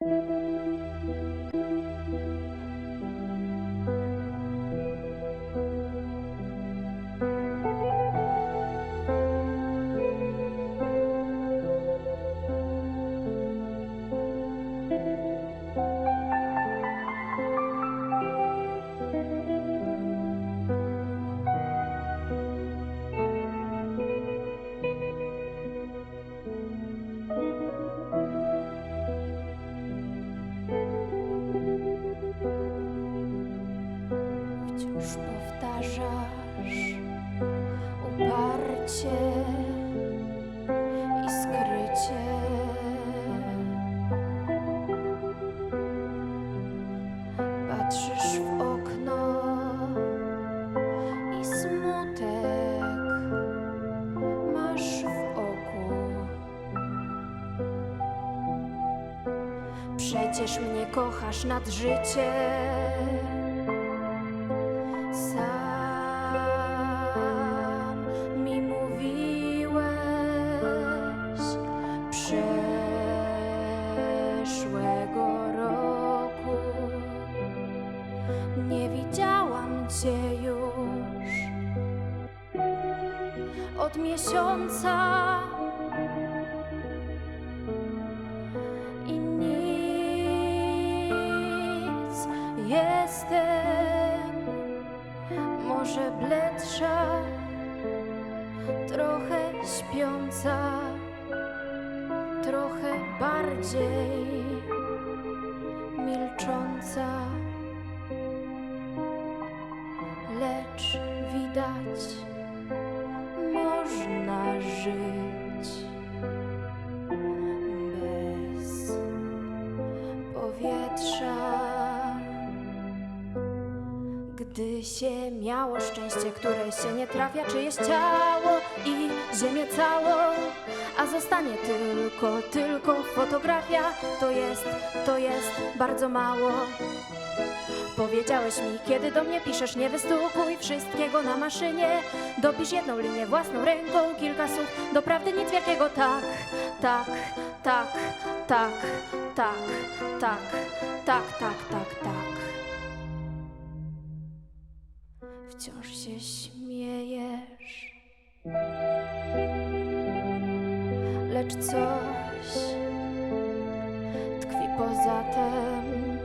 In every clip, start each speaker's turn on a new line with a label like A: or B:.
A: Thank you. Wciąż powtarzasz uparcie i skrycie. Patrzysz w okno i smutek masz w oku. Przecież mnie kochasz nad życie. Już od miesiąca. I nic jestem może bledsza, trochę śpiąca, trochę bardziej milcząca, Gdy się miało szczęście, które się nie trafia, czyjeś ciało i ziemię całą, a zostanie tylko, tylko fotografia, to jest, to jest bardzo mało. Powiedziałeś mi, kiedy do mnie piszesz, nie wystukuj wszystkiego na maszynie. Dopisz jedną linię własną ręką, kilka słów, doprawdy nic wielkiego. Tak, tak, tak, tak, tak, tak, tak, tak, tak, tak. Wciąż się śmiejesz, lecz coś tkwi poza tym.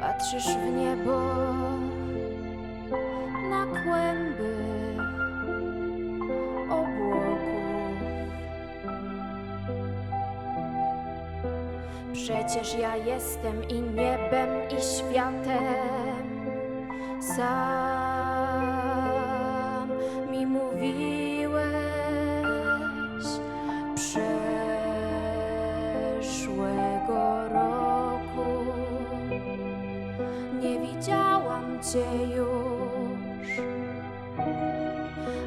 A: Patrzysz w niebo na kłęby Przecież ja jestem i niebem, i światem. Sam mi mówiłeś przeszłego roku. Nie widziałam cię już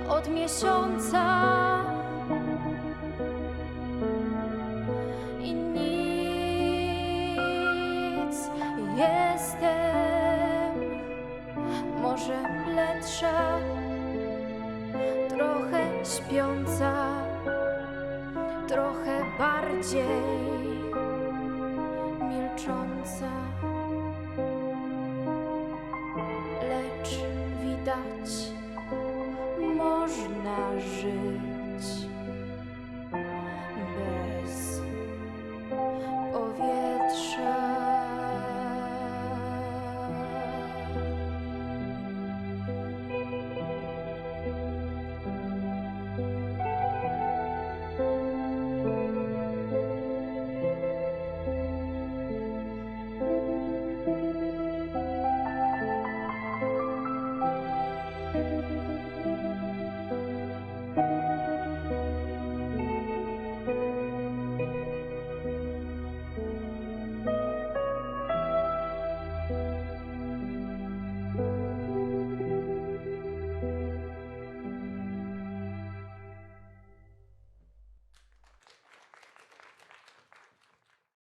A: od miesiąca. Może bledsza, trochę śpiąca, trochę bardziej milcząca, lecz widać, można żyć.